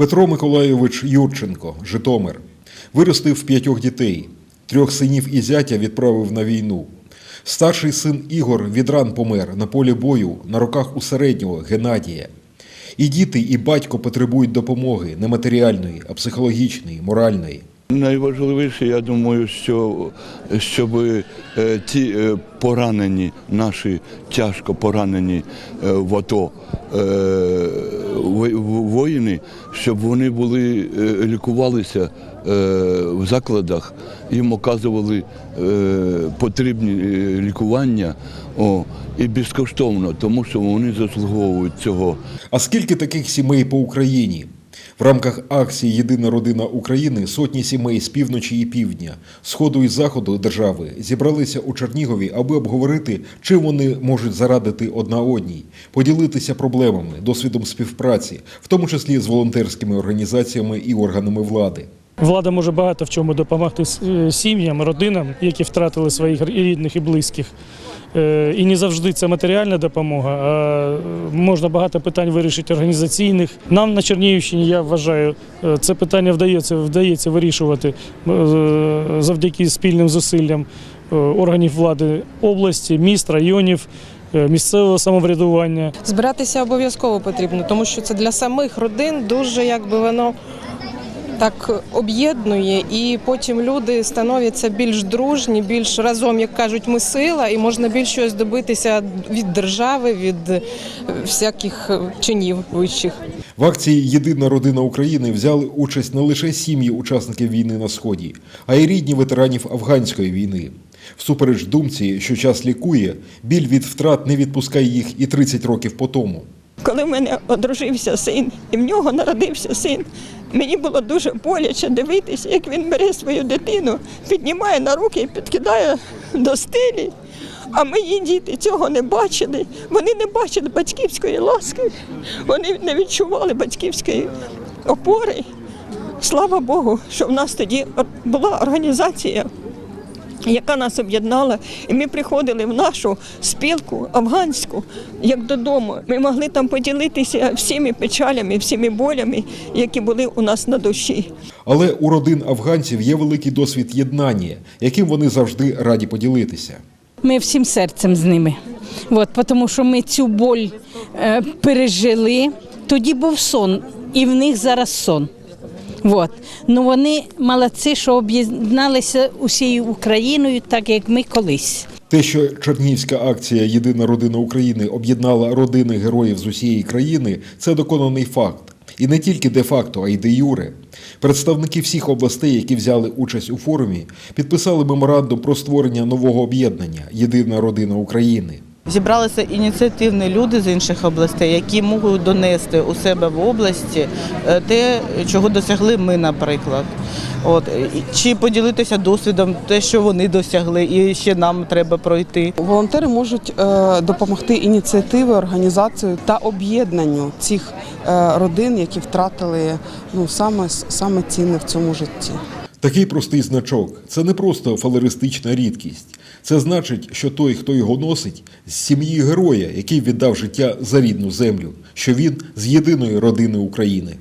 Петро Миколайович Юрченко, Житомир, виростив п'ятьох дітей. Трьох синів і зятя відправив на війну. Старший син Ігор від ран помер на полі бою на руках у середнього Геннадія. І діти, і батько потребують допомоги не матеріальної, а психологічної, моральної. Найважливіше, я думаю, що щоб е, ті е, поранені, наші тяжко поранені е, в АТО щоб вони були е, лікувалися е, в закладах, їм оказували е, потрібні лікування о, і безкоштовно, тому що вони заслуговують цього. А скільки таких сімей по Україні? В рамках акції Єдина родина України сотні сімей з півночі і півдня, сходу і заходу держави зібралися у Чернігові, аби обговорити, чим вони можуть зарадити одна одній, поділитися проблемами, досвідом співпраці, в тому числі з волонтерськими організаціями і органами влади. Влада може багато в чому допомогти сім'ям, родинам, які втратили своїх рідних і близьких. Е, І не завжди це матеріальна допомога, а можна багато питань вирішити організаційних. Нам на Чернігівщині, я вважаю, е, це питання вдається, вдається вирішувати е, завдяки спільним зусиллям органів влади області, міст, районів, місцевого самоврядування. Збиратися обов'язково потрібно, тому що це для самих родин дуже якби воно так об'єднує, і потім люди становляться більш дружні, більш разом, як кажуть, ми сила, і можна більш щось добитися від держави, від е, всяких е, чинів вищих. В акції Єдина родина України взяли участь не лише сім'ї учасників війни на сході, а й рідні ветеранів афганської війни. Всупереч думці, що час лікує, біль від втрат не відпускає їх і 30 років по тому. Коли в мене одружився син, і в нього народився син, мені було дуже боляче дивитися, як він бере свою дитину, піднімає на руки і підкидає до стелі. А мої діти цього не бачили. Вони не бачили батьківської ласки, вони не відчували батьківської опори. Слава Богу, що в нас тоді була організація яка нас об'єднала, і ми приходили в нашу спілку афганську, як додому. Ми могли там поділитися всіми печалями, всіми болями, які були у нас на душі. Але у родин афганців є великий досвід єднання, яким вони завжди раді поділитися. Ми всім серцем з ними. От, тому що ми цю боль е, пережили. Тоді був сон, і в них зараз сон. От. Ну вони молодці, що об'єдналися усією Україною, так як ми колись. Те, що Чернігівська акція Єдина родина України об'єднала родини героїв з усієї країни, це доконаний факт. І не тільки де-факто, а й де-юре. Представники всіх областей, які взяли участь у форумі, підписали меморандум про створення нового об'єднання Єдина родина України. Зібралися ініціативні люди з інших областей, які можуть донести у себе в області е, те, чого досягли ми, наприклад. От чи поділитися досвідом, те, що вони досягли, і ще нам треба пройти. Волонтери можуть е, допомогти ініціативи, організацію та об'єднанню цих е, родин, які втратили ну саме саме цінне в цьому житті. Такий простий значок це не просто фалеристична рідкість. Це значить, що той, хто його носить, з сім'ї героя, який віддав життя за рідну землю, що він з єдиної родини України.